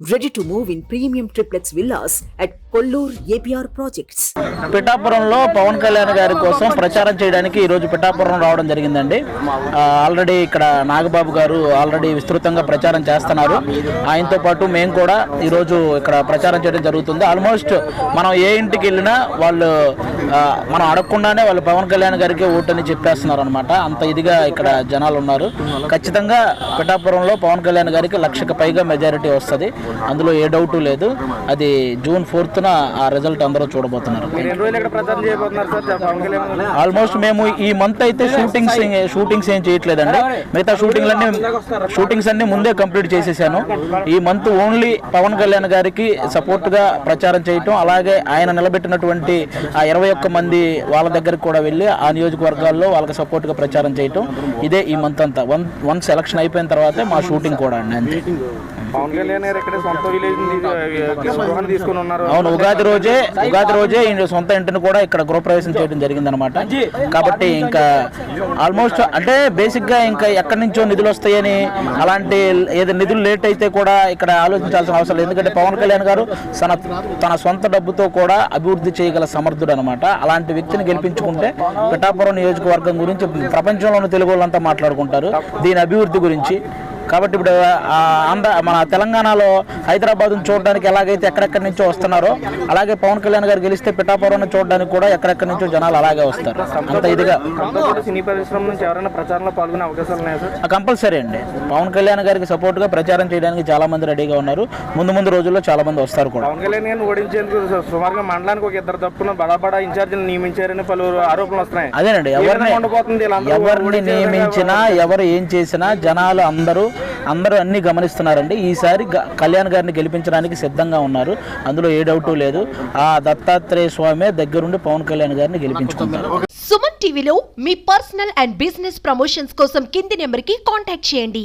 Ready to move in premium triplex villas at Kollur APR projects. పిఠాపురంలో పవన్ కళ్యాణ్ గారి కోసం ప్రచారం చేయడానికి ఈరోజు పిఠాపురం రావడం జరిగిందండి. ఆల్రెడీ ఇక్కడ నాగబాబు గారు ఆల్రెడీ విస్తృతంగా ప్రచారం చేస్తున్నారు. ఆయనతో పాటు మేము కూడా ఈరోజు ఇక్కడ ప్రచారం చేయడం జరుగుతుంది. ఆల్మోస్ట్ మనం ఏ ఇంటికి వెళ్ళినా వాళ్ళు మనం అడగకుండానే వాళ్ళు పవన్ కళ్యాణ్ గారికి ఓటని చెప్పేస్తున్నారు అనమాట అంత ఇదిగా ఇక్కడ జనాలు ఉన్నారు ఖచ్చితంగా పిఠాపురంలో పవన్ కళ్యాణ్ గారికి లక్షకు పైగా మెజారిటీ వస్తుంది. అందులో ఏ డౌట్ లేదు. అది జూన్ ఫోర్త్న ఆ రిజల్ట్ అందరూ చూడబోతున్నారు. ఆల్మోస్ట్ మేము ఈ మంత్ అయితే షూటింగ్స్ షూటింగ్స్ ఏం చేయట్లేదండి. మిగతా షూటింగ్లన్నీ షూటింగ్స్ అన్ని ముందే కంప్లీట్ చేసేసాను. ఈ మంత్ ఓన్లీ పవన్ కళ్యాణ్ గారికి సపోర్ట్గా ప్రచారం చేయటం అలాగే ఆయన నిలబెట్టినటువంటి ఆ ఇరవై ఒక్క మంది వాళ్ళ దగ్గరికి కూడా వెళ్ళి ఆ నియోజకవర్గాల్లో వాళ్ళకి సపోర్ట్గా ప్రచారం చేయటం. ఇదే ఈ మంత్ అంతా. వన్ వన్స్ ఎలక్షన్ అయిపోయిన తర్వాతే మా షూటింగ్ కూడా అండి అంతే. పవన్ కళ్యాణ్ గారు ఇక్కడ సొంత విలేజ్ గృహాన్ని తీసుకుని ఉన్నారు. అవును ఉగాది రోజే ఉగాది రోజే ఈయన సొంత ఇంటిని కూడా ఇక్కడ గృహప్రవేశం చేయడం జరిగిందనమాట కాబట్టి ఇంకా ఆల్మోస్ట్ అంటే బేసిక్గా ఇంకా ఎక్కడి నుంచో నిధులు వస్తాయని అలాంటి ఏదో నిధులు లేట్ అయితే కూడా ఇక్కడ ఆలోచించాల్సిన అవసరం లేదు. ఎందుకంటే పవన్ కళ్యాణ్ గారు తన తన సొంత డబ్బుతో కూడా అభివృద్ధి చేయగల సమర్థుడు అనమాట అలాంటి వ్యక్తిని గెలిపించుకుంటే పిఠాపురం నియోజకవర్గం గురించి ప్రపంచంలోని తెలుగు వాళ్ళంతా మాట్లాడుకుంటారు. దీని అభివృద్ధి గురించి కాబట్టి ఇప్పుడు ఆంధ్ర మన తెలంగాణలో హైదరాబాద్ చూడడానికి ఎలాగైతే ఎక్కడెక్కడి నుంచో వస్తున్నారో అలాగే పవన్ కళ్యాణ్ గారు గెలిస్తే పిఠాపురం చూడడానికి కూడా ఎక్కడెక్కడి నుంచో జనాలు అలాగే వస్తారు. అంత ఇదిగా. సినీ పరిశ్రమ నుంచి ఎవరైనా ప్రచారంలో పాల్గొనే అవకాశాలు ఉన్నాయా సార్? కంపల్సరీ అండి. పవన్ కళ్యాణ్ గారికి సపోర్ట్గా ప్రచారం చేయడానికి చాలా మంది రెడీగా ఉన్నారు. ముందు ముందు రోజుల్లో చాలా మంది వస్తారు కూడా. పవన్ కళ్యాణ్ గారిని ఓడించేందుకు సుమారుగా మండలానికి ఒక ఇద్దరు తప్పున బడా బడా ఇన్ఛార్జీలు నియమించారని పలువురు ఆరోపణలు వస్తున్నాయి. అదేనండి. ఎవరిని ఎవరిని నియమించినా ఎవరు ఏం చేసినా జనాలు అందరూ అందరూ అన్ని గమనిస్తున్నారండి. ఈసారి కళ్యాణ్ గారిని గెలిపించడానికి సిద్ధంగా ఉన్నారు. అందులో ఏ డౌట్ లేదు. ఆ దత్తాత్రేయ స్వామి దగ్గరుండి పవన్ కళ్యాణ్ గారిని గెలిపించుకుంటారు. సుమన్ టీవీలో మీ పర్సనల్ అండ్ బిజినెస్ ప్రమోషన్స్ కోసం కింది నెంబర్కి కాంటాక్ట్ చేయండి.